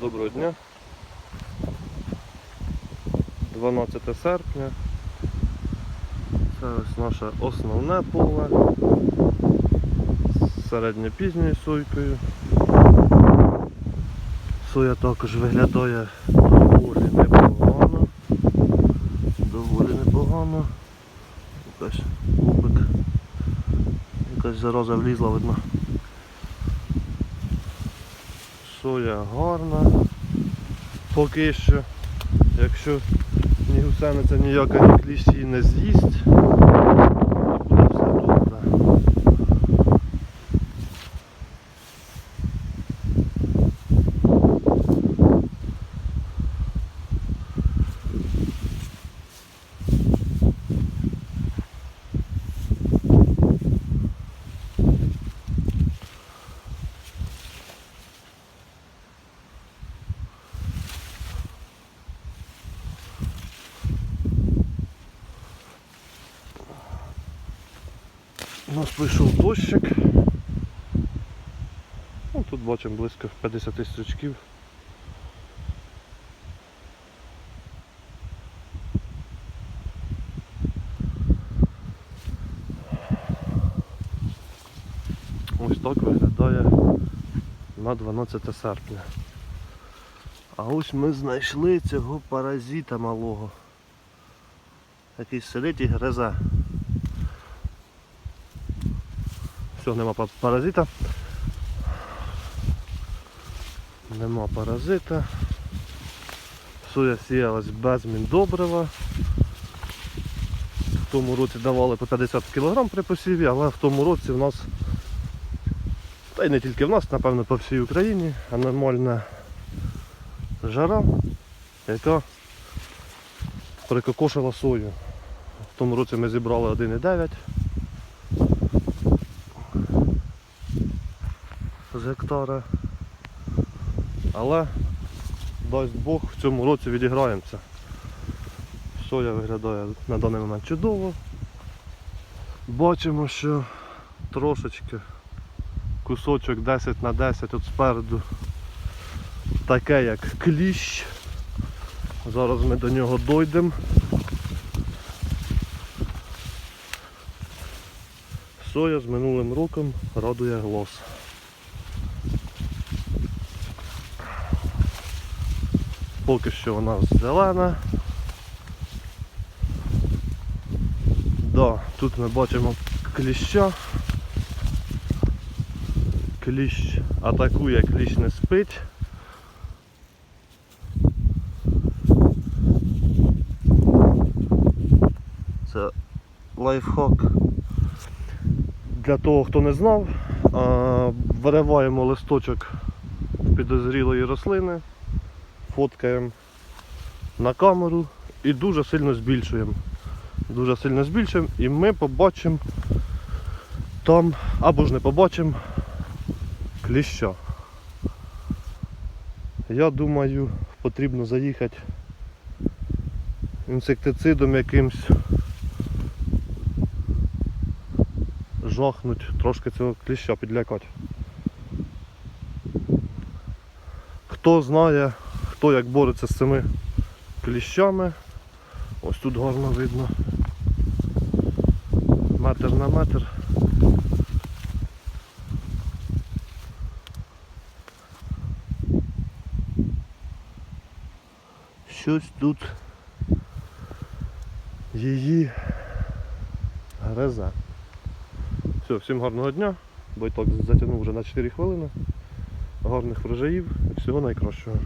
Доброго дня. 12 серпня. Це ось наше основне поле з середньопізньою сойкою. Соя також виглядає доволі непогано. Доволі непогано. Якась кубик. Якась зараза влізла, видно. Соя гарна. Поки що, якщо ні гусениця ніяка ні кліщі не з'їсть, У нас прийшов дощик. Ну, тут бачимо близько 50 стрічків. Ось так виглядає на 12 серпня. А ось ми знайшли цього паразита малого. Який сидить і гризе. Все, нема паразита. Нема паразита. Соя сіялась без міндобрива. В тому році давали по 50 кг при посіві, але в тому році в нас, та й не тільки в нас, напевно по всій Україні, аномальна жара, яка прикокошила сою. В тому році ми зібрали 1,9 гектара. Але дасть Бог в цьому році відіграємося. Соя виглядає на даний момент чудово. Бачимо, що трошечки кусочок 10 на 10 от спереду таке як кліщ. Зараз ми до нього дойдемо. Соя з минулим роком радує глаз. Поки що вона зелена. Да, тут ми бачимо кліща. Кліщ атакує, кліщ не спить. Це лайфхак. Для того, хто не знав, вириваємо листочок підозрілої рослини, фоткаємо на камеру і дуже сильно збільшуємо. Дуже сильно збільшуємо і ми побачимо там, або ж не побачимо кліща. Я думаю, потрібно заїхати інсектицидом якимсь жахнуть, трошки цього кліща підлякати. Хто знає, хто як бореться з цими кліщами, ось тут гарно видно. Метр на метр. Щось тут її гризе. Все, всім гарного дня. Бо і так затягнув вже на 4 хвилини. Гарних врожаїв і всього найкращого.